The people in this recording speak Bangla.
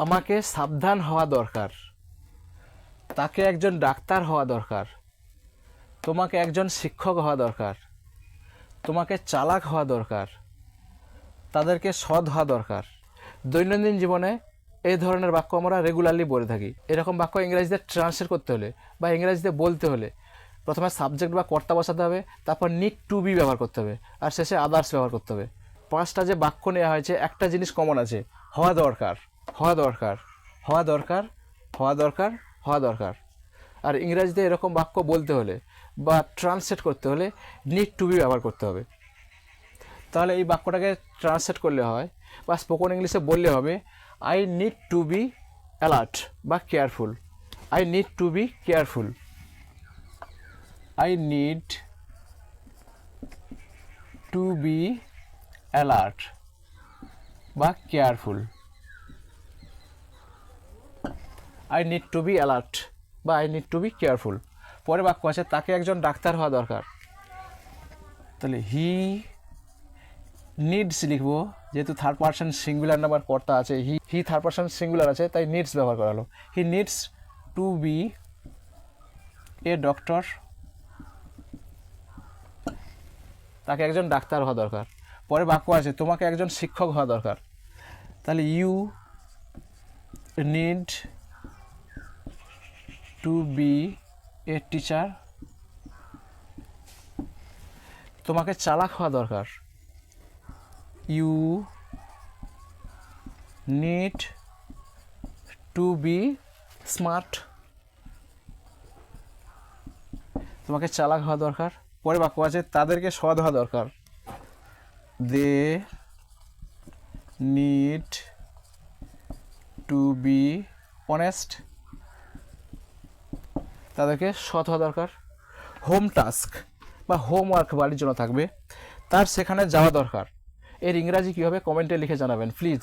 আমাকে সাবধান হওয়া দরকার। তাকে একজন ডাক্তার হওয়া দরকার। তোমাকে একজন শিক্ষক হওয়া দরকার। তোমাকে চালাক হওয়া দরকার। তাদেরকে সৎ হওয়া দরকার। দৈনন্দিন জীবনে এই ধরনের বাক্য আমরা রেগুলারলি বলে থাকি। এরকম বাক্য ইংরেজিতে ট্রান্সলেট করতে হলে বা ইংরাজিতে বলতে হলে প্রথমে সাবজেক্ট বা কর্তা বসাতে হবে, তারপর নিড টু বি ব্যবহার করতে হবে, আর শেষে আদার্স ব্যবহার করতে হবে। পাঁচটা যে বাক্য নেওয়া হয়েছে, একটা জিনিস কমন আছে, হওয়া দরকার। হওয়া দরকার হওয়া দরকার হওয়া দরকার হওয়া দরকার। আর ইংরেজিতে এরকম বাক্য বলতে হলে বা ট্রান্সলেট করতে হলে নিড টু বি ব্যবহার করতে হবে। তাহলে এই বাক্যটাকে ট্রান্সলেট করলে হয় বা স্পোকন ইংলিশে বললে হবে I need to be alert বা careful I need to be careful I need to be alert বা careful I need to be alert বা I need to be careful পরে বাক্য আছে, তাকে একজন ডাক্তার হওয়া দরকার। তাহলে হি নিডস লিখব, যেহেতু থার্ড পার্সন সিঙ্গুলার নাম্বার কর্তা আছে he he third person singular আছে, তাই নিডস ব্যবহার করা হলো। He needs to be a doctor তাকে একজন ডাক্তার হওয়া দরকার। পরে বাক্য আছে, তোমাকে একজন শিক্ষক হওয়া দরকার। তাহলে you need to be a teacher তোমাকে চালাক হওয়া দরকার। You need to be smart তোমাকে চালাক হওয়া দরকার। পরে বাক্য আছে, তাদেরকে সৎ হওয়া দরকার। They need to be honest তাদেরকে সৎ হওয়া দরকার হোম টাস্ক বা হোমওয়ার্ক বাড়ির জন্য থাকবে। তার সেখানে যাওয়া দরকার। এর ইংরাজি কীভাবে কমেন্টে লিখে জানাবেন প্লিজ